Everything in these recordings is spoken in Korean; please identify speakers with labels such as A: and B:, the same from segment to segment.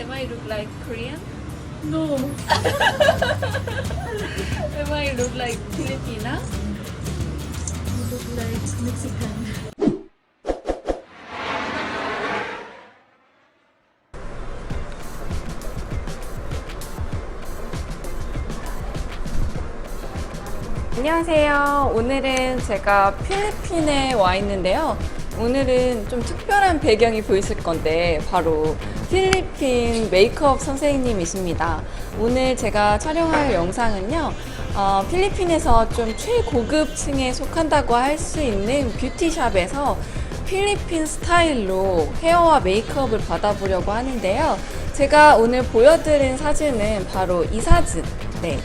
A: Am I look like Korean?
B: No.
A: Am I look like Filipina?
B: You look like Mexican.
A: 안녕하세요. 오늘은 제가 필리핀에 와 있는데요. 오늘은 좀 특별한 배경이 보이실 건데 바로 필리핀 메이크업 선생님이십니다. 오늘 제가 촬영할 영상은요. 어, 필리핀에서 좀 최고급층에 속한다고 할 수 있는 뷰티샵에서 필리핀 스타일로 헤어와 메이크업을 받아보려고 하는데요. 제가 오늘 보여드린 사진은 바로 이 사진. 네.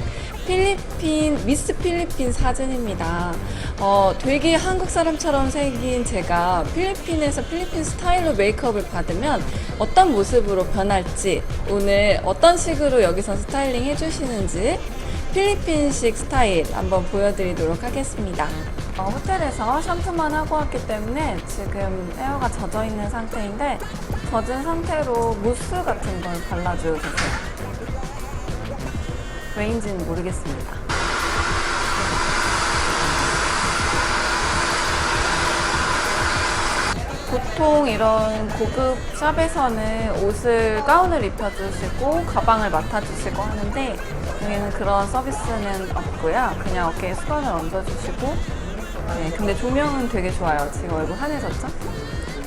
A: 필리핀, 미스 필리핀 사진입니다. 어, 되게 한국 사람처럼 생긴 제가 필리핀에서 필리핀 스타일로 메이크업을 받으면 어떤 모습으로 변할지, 오늘 어떤 식으로 여기서 스타일링 해주시는지 필리핀식 스타일 한번 보여드리도록 하겠습니다. 어, 호텔에서 샴푸만 하고 왔기 때문에 지금 헤어가 젖어 있는 상태인데 젖은 상태로 무스 같은 걸 발라줘도 되세요. 왜인지는 모르겠습니다. 보통 이런 고급 샵에서는 옷을 가운을 입혀주시고 가방을 맡아주시고 하는데 여기는 그런 서비스는 없고요. 그냥 어깨에 수건을 얹어주시고 네, 근데 조명은 되게 좋아요. 지금 얼굴 환해졌죠?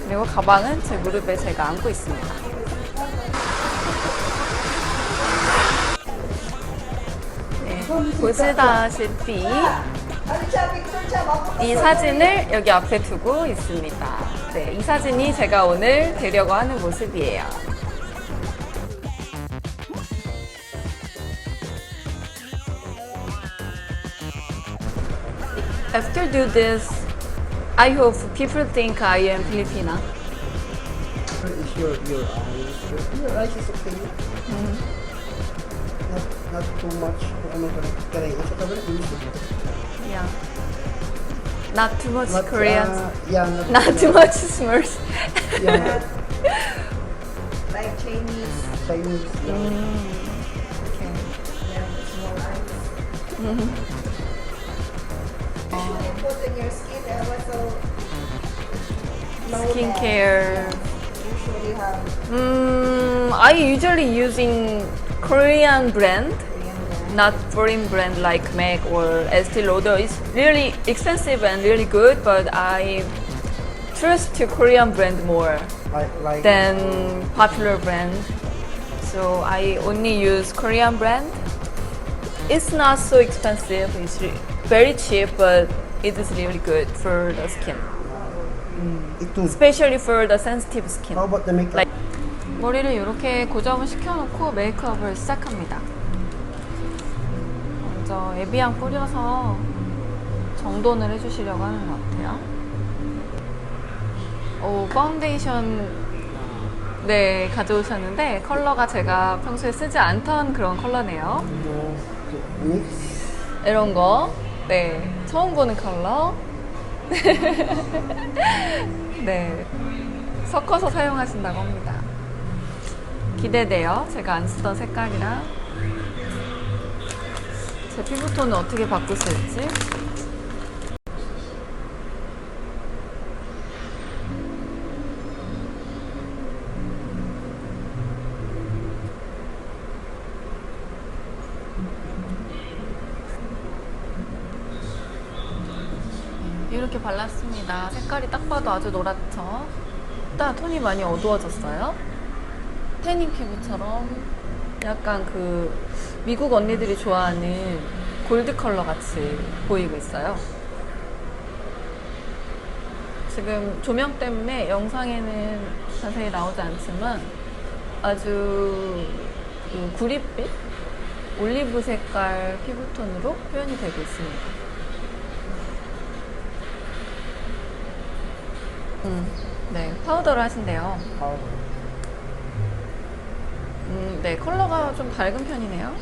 A: 그리고 가방은 제 무릎에 제가 안고 있습니다. 보시다시피 이 사진을 여기 앞에 두고 있습니다. 네, 이 사진이 제가 오늘 되려고 하는 모습이에요. After do this, I hope people think I am Filipina.
C: Is your your eyes? Your eyes is okay. Not not too much. Ano ka na? Kaya isa ka ba English?
A: Yeah. Not too much
C: Not,
A: Korean.
C: uh, yeah, not,
A: Not too much smurfs.
C: Yeah,
D: like Chinese.
C: Chinese. Yeah.
A: okay.
D: Yeah, small eyes. Usually put in your skin and also low
A: Skincare.
D: Usually have
A: Mm, I usually using Korean brand, not foreign brand like MAC or Estee Lauder. It's really expensive and really good, but I trust to Korean brand more
C: Like, like
A: than popular brand. So I only use Korean brand. It's not so expensive. It's very cheap, but it is really good for the skin,
C: ito.
A: especially for the sensitive skin.
C: How about the makeup?
A: Like- 머리를 이렇게 고정을 시켜놓고 메이크업을 시작합니다. 먼저 에비앙 뿌려서 정돈을 해주시려고 하는 것 같아요. 오, 파운데이션 네 가져오셨는데 컬러가 제가 평소에 쓰지 않던 그런 컬러네요. 이런 거, 네 처음 보는 컬러. 네 섞어서 사용하신다고 합니다. 기대돼요. 제가 안 쓰던 색깔이랑 제 피부톤은 어떻게 바꾸실지. 이렇게 발랐습니다. 색깔이 딱 봐도 아주 노랗죠? 딱 톤이 많이 어두워졌어요. 태닝 피부처럼 약간 그 미국 언니들이 좋아하는 골드 컬러 같이 보이고 있어요. 지금 조명 때문에 영상에는 자세히 나오지 않지만 아주 그 구릿빛, 올리브 색깔 피부톤으로 표현이 되고 있습니다. 음, 네, 파우더를 하신대요.
C: How?
A: 음, 네, 컬러가 좀 밝은 편이네요.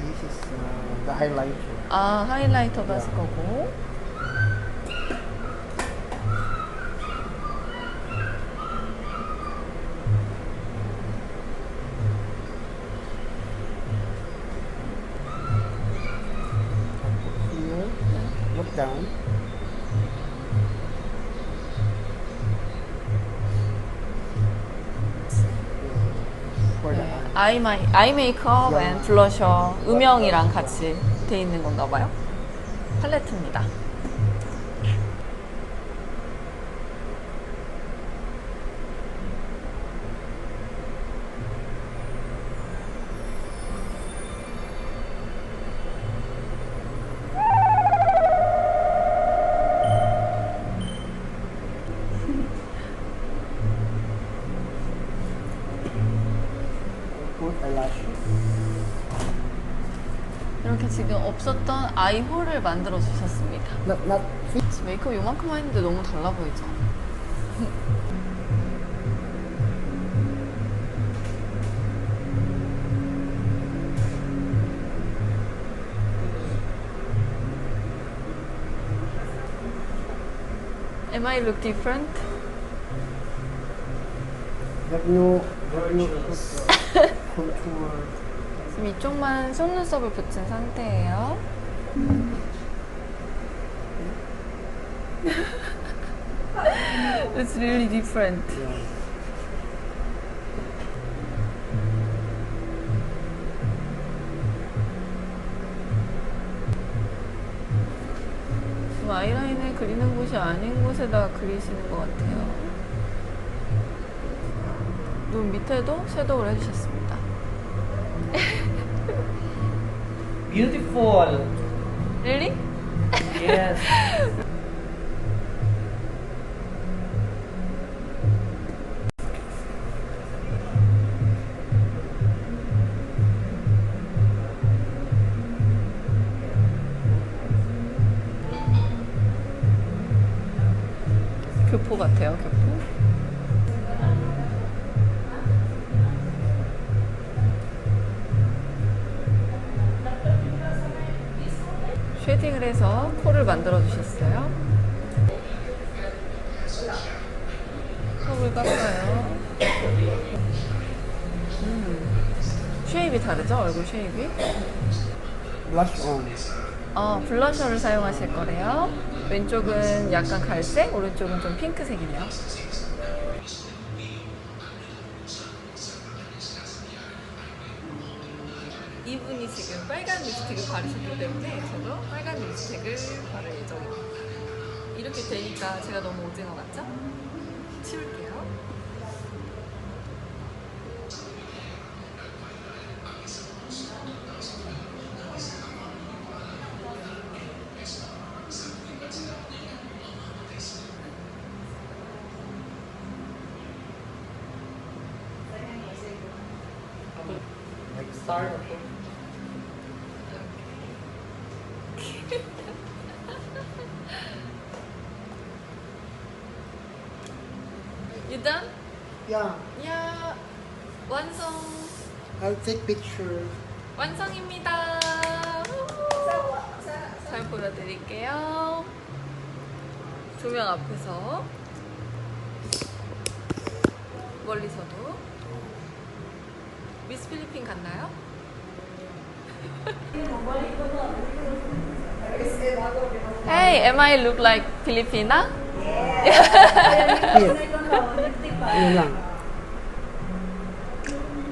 C: This is uh, the highlighter.
A: 아, 하이라이터가 쓸 거고.
C: Here, look down.
A: 아이 마이 아이 메이크업 앤 블러셔 음영이랑 같이 돼 있는 건가 봐요. 팔레트입니다.
C: Put eyelash.
A: 이렇게 지금 없었던 아이홀을 만들어 주셨습니다.
C: Not not fit.
A: 메이크업 요만큼 했는데 너무 달라 보이죠? Am I look different?
C: Have you have you put contour?
A: 지금 이쪽만 속눈썹을 붙인 상태예요. It's really different. 아이라인을 그리는 곳이 아닌 곳에다 그리시는 것 같아요. 눈 밑에도 섀도우를 해주셨습니다.
E: Beautiful.
A: Really?
E: Yes.
A: 교포 같아요, 교포. 해서 코를 만들어 주셨어요. 턱을 깎아요. 음, 쉐입이 다르죠? 얼굴 쉐입이?
C: On.
A: 어, 블러셔를 사용하실 거래요. 왼쪽은 약간 갈색, 오른쪽은 좀 핑크색이네요. 이분이 지금 빨간 립스틱을 바르셨기 때문에 저도 빨간 립스틱을 바를 예정입니다. 이렇게 되니까 제가 너무 오징어 같죠? 치울게요.
E: Like
C: Yeah.
A: 야, 완성.
C: I'll take picture.
A: 완성입니다. 잘 보여드릴게요. 조명 앞에서 멀리서도 미스 필리핀 같나요? hey, am I look like Filipina?
C: Here. Yun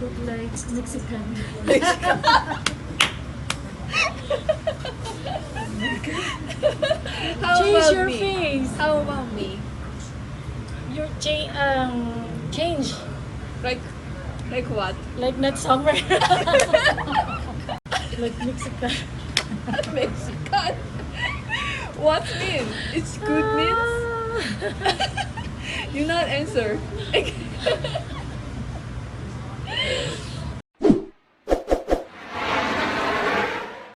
A: Look like
B: Mexican. Mexican.
A: How
B: Change
A: about
B: your
A: me?
B: face.
A: How about me?
B: Your cha- um change
A: Like, like what?
B: like not summer. like Mexican.
A: Mexican. what mean? It's good means? You not answer.